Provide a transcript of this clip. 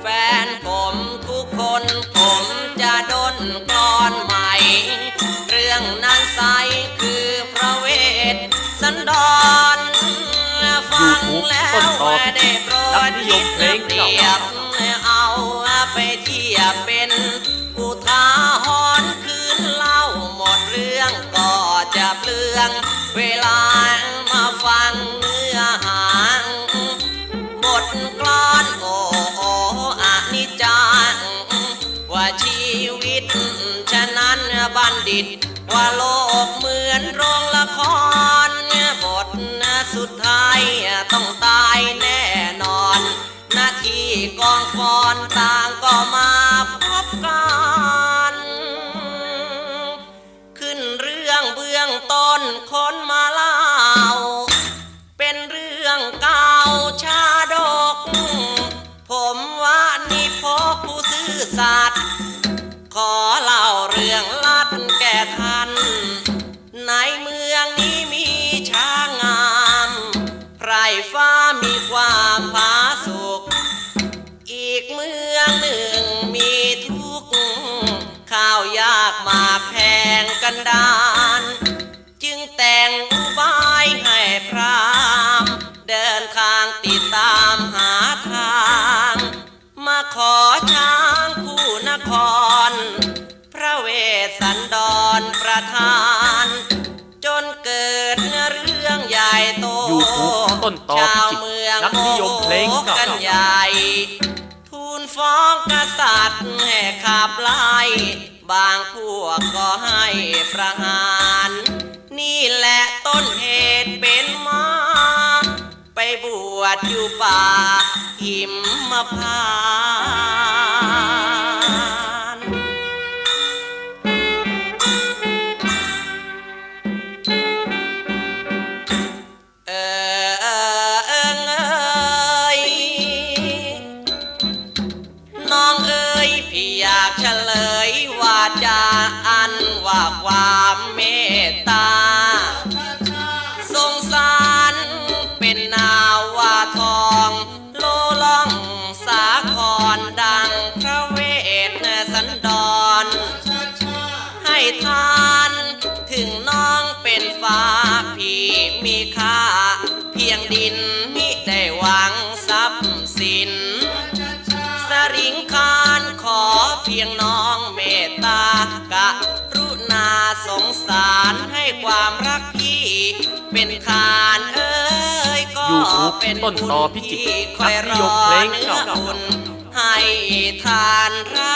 แฟนผมทุกคนผมจะดนกลอนใหม่ เรื่องนั้นใสคือพระเวทสันดรฟังแล้วต้นตอไม่ได้โปรนัดกนิยคิมดเพลงเปรียบเอาไปเทียบเป็นอุทาหรณ์คืนเล่าหมดเรื่องก็จะเปลืองเวลา บัณฑิต ว่าโลกเหมือนโรงละครบทสุดท้ายต้องตายแน่นอน หน้าที่กองฟอนต่างก็มาพบกัน ขึ้นเรื่องเบื้องต้นคนมาเล่า เป็นเรื่องเก่าชาดก ผมว่านี่พกผู้ซื่อสัตย์ เมืองหนึ่งมีทุกข์ข้าวยากหมากแพงกันดาน จึงแต่งอุบายให้พรามเดินทางติดตามหาทาง มาขอช้างคู่นคร พระเวสสันดรประทาน จนเกิดเรื่องใหญ่โต YouTube ต้นตอชาวพิจิตรเมืองนักนิยมเพลงโมโหเก่า กันใหญ่ทูล ฟ้องกษัตริย์แห่ขับไล่บางพวกก็ให้ประหาร นี่แหละต้นเหตุเป็นมา ไปบวชอยู่ป่าหิมพาน พี่อยากเฉลยว่าจาอันว่าความเมตตา สงสารเป็นนาวาทอง โลล่องสาครดังพระเวทสันดร ให้ทานถึงน้องเป็นฟ้าพี่มีค่าเพียงดิน ยงน้องเมตตากะรุณาสงสารให้ความรักพี่ เป็นคานเอ้ยก็ YouTube เป็นต้นตอพิจิตรที่คอยรนักนิยอมเพลงเนื้อเก่าอุ่นให้ทานรักเอ้